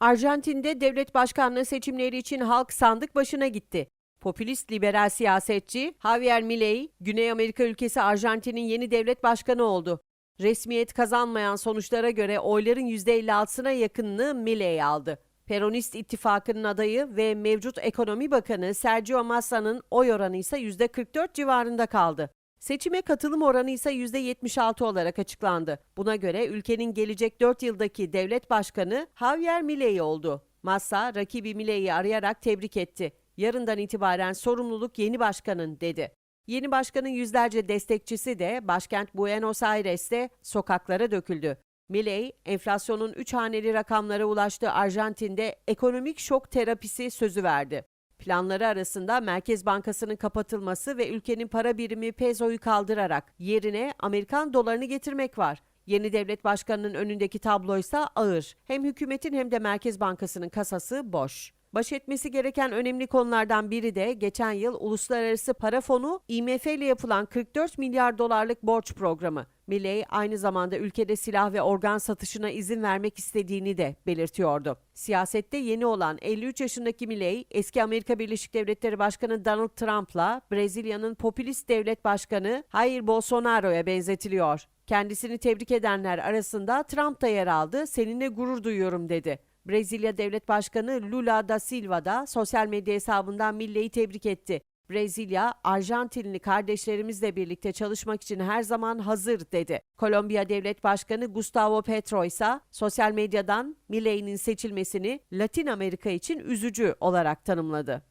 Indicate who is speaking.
Speaker 1: Arjantin'de devlet başkanlığı seçimleri için halk sandık başına gitti. Popülist liberal siyasetçi Javier Milei, Güney Amerika ülkesi Arjantin'in yeni devlet başkanı oldu. Resmiyet kazanmayan sonuçlara göre oyların %56'sına yakınını Milei aldı. Peronist ittifakının adayı ve mevcut ekonomi bakanı Sergio Massa'nın oy oranı ise %44 civarında kaldı. Seçime katılım oranı ise %76 olarak açıklandı. Buna göre ülkenin gelecek 4 yıldaki devlet başkanı Javier Milei oldu. Massa rakibi Milei'yi arayarak tebrik etti. Yarından itibaren sorumluluk yeni başkanın dedi. Yeni başkanın yüzlerce destekçisi de başkent Buenos Aires'te sokaklara döküldü. Milei, enflasyonun 3 haneli rakamlara ulaştığı Arjantin'de ekonomik şok terapisi sözü verdi. Planları arasında Merkez Bankası'nın kapatılması ve ülkenin para birimi pesoyu kaldırarak yerine Amerikan dolarını getirmek var. Yeni devlet başkanının önündeki tabloysa ağır. Hem hükümetin hem de Merkez Bankası'nın kasası boş. Baş etmesi gereken önemli konulardan biri de geçen yıl Uluslararası Para Fonu IMF ile yapılan 44 milyar dolarlık borç programı. Milley aynı zamanda ülkede silah ve organ satışına izin vermek istediğini de belirtiyordu. Siyasette yeni olan 53 yaşındaki Milley, eski Amerika Birleşik Devletleri Başkanı Donald Trump'la Brezilya'nın popülist devlet başkanı Jair Bolsonaro'ya benzetiliyor. Kendisini tebrik edenler arasında Trump da yer aldı, seninle gurur duyuyorum dedi. Brezilya Devlet Başkanı Lula da Silva da sosyal medya hesabından Milley'i tebrik etti. Brezilya, Arjantinli kardeşlerimizle birlikte çalışmak için her zaman hazır dedi. Kolombiya Devlet Başkanı Gustavo Petro ise sosyal medyadan Milley'nin seçilmesini Latin Amerika için üzücü olarak tanımladı.